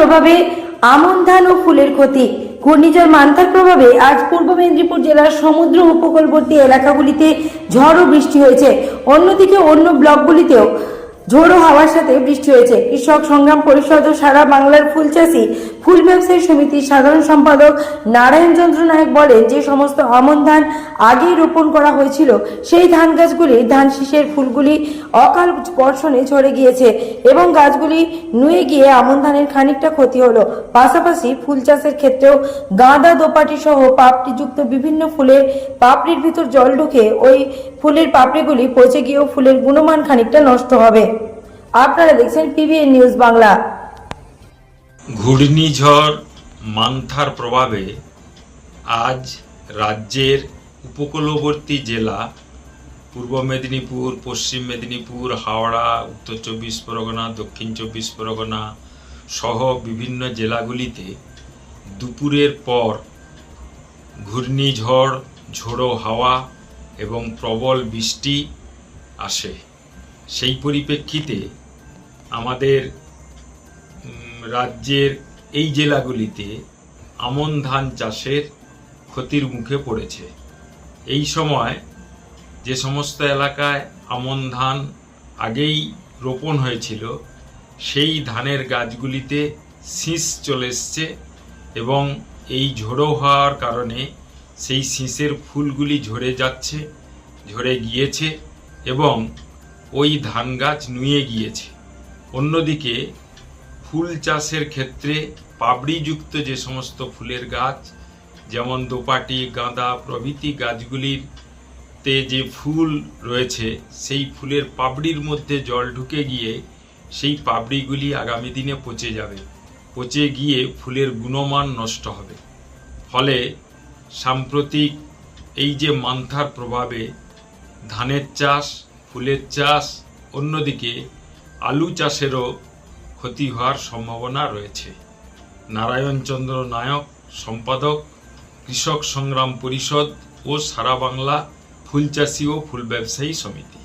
প্রভাবে আমন ধান ও ফুলের ক্ষতি। ঘূর্ণিঝড় মান্থার প্রভাবে আজ পূর্ব মেদিনীপুর জেলার সমুদ্র উপকূলবর্তী এলাকাগুলিতে ঝড় ও বৃষ্টি হয়েছে। অন্যদিকে অন্য ব্লকগুলিতেও ঝোড়ো হাওয়ার সাথে বৃষ্টি হয়েছে। কৃষক সংগ্রাম পরিষদ ও সারা বাংলার ফুল চাষি, ফুল ব্যবসায়ী সমিতির সাধারণ সম্পাদক নারায়ণ চন্দ্র নায়ক বলেন, যে সমস্ত আমন ধান আগেই রোপণ করা হয়েছিল, সেই ধান গাছগুলি, ধান শীষের ফুলগুলি অকাল বর্ষণে ঝরে গিয়েছে এবং গাছগুলি নুয়ে গিয়ে আমন ধানের খানিকটা ক্ষতি হলো। পাশাপাশি ফুল চাষের ক্ষেত্রেও গাঁদা দোপাটি সহ পাপড়িযুক্ত বিভিন্ন ফুলের পাপড়ির ভিতর জল ঢুকে ওই ফুলের পাপড়িগুলি পচে গিয়েও ফুলের গুণমান খানিকটা নষ্ট হবে। আপনারা দেখছেন পিবিএন নিউজ বাংলা। ঘূর্ণিঝড় মান্থার প্রভাবে আজ রাজ্যের উপকূলবর্তী জেলা পূর্ব মেদিনীপুর, পশ্চিম মেদিনীপুর, হাওড়া, উত্তর চব্বিশ পরগনা, দক্ষিণ চব্বিশ পরগনা সহ বিভিন্ন জেলাগুলিতে দুপুরের পর ঘূর্ণিঝড়, ঝোড়ো হাওয়া এবং প্রবল বৃষ্টি আসে। সেই পরিপ্রেক্ষিতে আমাদের রাজ্যের এই জেলাগুলিতে আমন ধান চাষের ক্ষতির মুখে পড়েছে। এই সময় যে সমস্ত এলাকায় আমন ধান আগেই রোপণ হয়েছিল, সেই ধানের গাছগুলিতে শীষ চলে এসছে এবং এই ঝোড়ো হওয়ার কারণে সেই শীষের ফুলগুলি ঝরে যাচ্ছে, ঝরে গিয়েছে এবং ওই ধান গাছ নুয়ে গিয়েছে। অন্যদিকে ফুল চাষের ক্ষেত্রে পাবড়িযুক্ত যে সমস্ত ফুলের গাছ, যেমন দোপাটি, গাঁদা প্রভৃতি গাছগুলির তে যে ফুল রয়েছে, সেই ফুলের পাপড়ির মধ্যে জল ঢুকে গিয়ে সেই পাপড়িগুলি আগামী দিনে পচে যাবে। পচে গিয়ে ফুলের গুণমান নষ্ট হবে। ফলে সাম্প্রতিক এই যে মান্থার প্রভাবে ধানের চাষ, ফুলের চাষ, অন্যদিকে আলু চাষেরও ক্ষতি হওয়ার সম্ভাবনা রয়েছে। নারায়ণচন্দ্র নায়ক, সম্পাদক, কৃষক সংগ্রাম পরিষদ ও সারা বাংলা ফুল চাষি ও ফুল ব্যবসায়ী সমিতি।